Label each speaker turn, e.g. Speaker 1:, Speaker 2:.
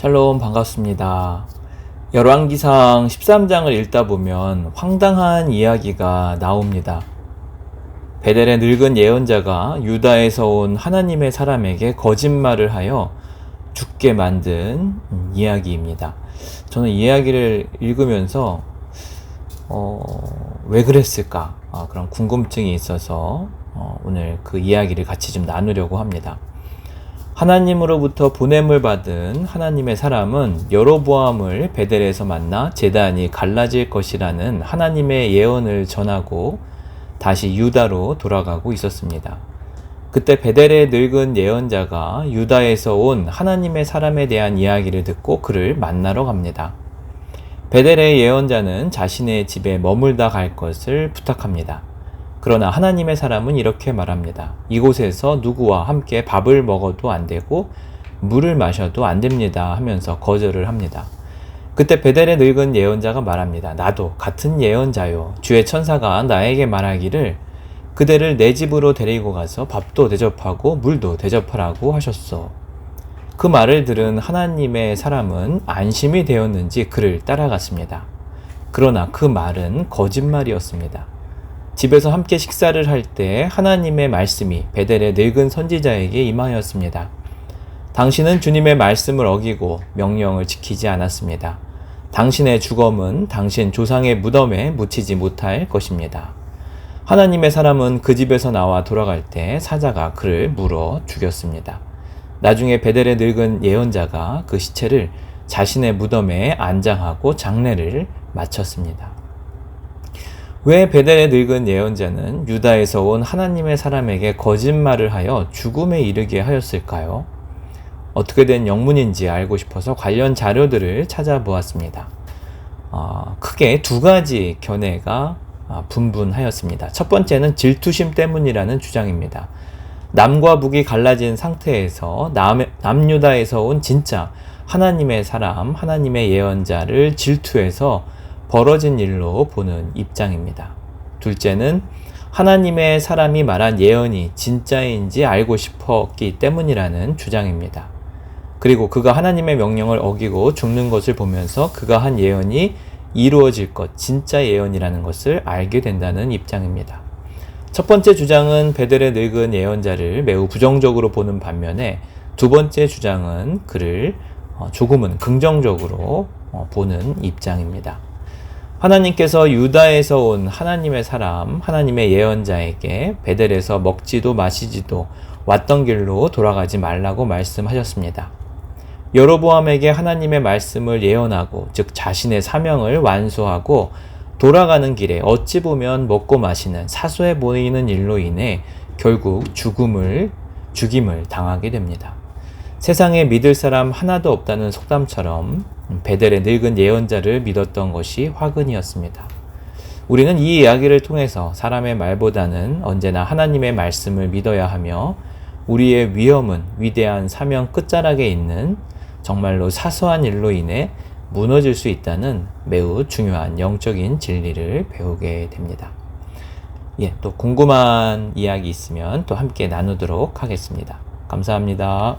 Speaker 1: 샬롬 반갑습니다. 열왕기상 13장을 읽다 보면 황당한 이야기가 나옵니다. 베델의 늙은 예언자가 유다에서 온 하나님의 사람에게 거짓말을 하여 죽게 만든 음, 이야기입니다. 저는 이 이야기를 읽으면서 어, 왜 그랬을까 아, 그런 궁금증이 있어서 어, 오늘 그 이야기를 같이 좀 나누려고 합니다. 하나님으로부터 보냄을 받은 하나님의 사람은 여로보암을 베델에서 만나 제단이 갈라질 것이라는 하나님의 예언을 전하고 다시 유다로 돌아가고 있었습니다. 그때 베델의 늙은 예언자가 유다에서 온 하나님의 사람에 대한 이야기를 듣고 그를 만나러 갑니다. 베델의 예언자는 자신의 집에 머물다 갈 것을 부탁합니다. 그러나 하나님의 사람은 이렇게 말합니다. 이곳에서 누구와 함께 밥을 먹어도 안 되고 물을 마셔도 안 됩니다 하면서 거절을 합니다. 그때 베델의 늙은 예언자가 말합니다. 나도 같은 예언자요. 주의 천사가 나에게 말하기를 그대를 내 집으로 데리고 가서 밥도 대접하고 물도 대접하라고 하셨소. 그 말을 들은 하나님의 사람은 안심이 되었는지 그를 따라갔습니다. 그러나 그 말은 거짓말이었습니다. 집에서 함께 식사를 할 때 하나님의 말씀이 베델의 늙은 선지자에게 임하였습니다. 당신은 주님의 말씀을 어기고 명령을 지키지 않았습니다. 당신의 죽음은 당신 조상의 무덤에 묻히지 못할 것입니다. 하나님의 사람은 그 집에서 나와 돌아갈 때 사자가 그를 물어 죽였습니다. 나중에 베델의 늙은 예언자가 그 시체를 자신의 무덤에 안장하고 장례를 마쳤습니다. 왜 베델의 늙은 예언자는 유다에서 온 하나님의 사람에게 거짓말을 하여 죽음에 이르게 하였을까요? 어떻게 된 영문인지 알고 싶어서 관련 자료들을 찾아보았습니다. 어, 크게 두 가지 견해가 아, 분분하였습니다. 첫 번째는 질투심 때문이라는 주장입니다. 남과 북이 갈라진 상태에서 남, 남유다에서 온 진짜 하나님의 사람, 하나님의 예언자를 질투해서 벌어진 일로 보는 입장입니다. 둘째는 하나님의 사람이 말한 예언이 진짜인지 알고 싶었기 때문이라는 주장입니다. 그리고 그가 하나님의 명령을 어기고 죽는 것을 보면서 그가 한 예언이 이루어질 것, 진짜 예언이라는 것을 알게 된다는 입장입니다. 첫 번째 주장은 베델의 늙은 예언자를 매우 부정적으로 보는 반면에 두 번째 주장은 그를 어, 조금은 긍정적으로 어, 보는 입장입니다. 하나님께서 유다에서 온 하나님의 사람, 하나님의 예언자에게 베델에서 먹지도 마시지도 왔던 길로 돌아가지 말라고 말씀하셨습니다. 여로보암에게 하나님의 말씀을 예언하고 즉 자신의 사명을 완수하고 돌아가는 길에 어찌 보면 먹고 마시는 사소해 보이는 일로 인해 결국 죽음을 죽임을 당하게 됩니다. 세상에 믿을 사람 하나도 없다는 속담처럼 베델의 늙은 예언자를 믿었던 것이 화근이었습니다. 우리는 이 이야기를 통해서 사람의 말보다는 언제나 하나님의 말씀을 믿어야 하며 우리의 위험은 위대한 사명 끝자락에 있는 정말로 사소한 일로 인해 무너질 수 있다는 매우 중요한 영적인 진리를 배우게 됩니다. 예, 또 궁금한 이야기 있으면 또 함께 나누도록 하겠습니다. 감사합니다.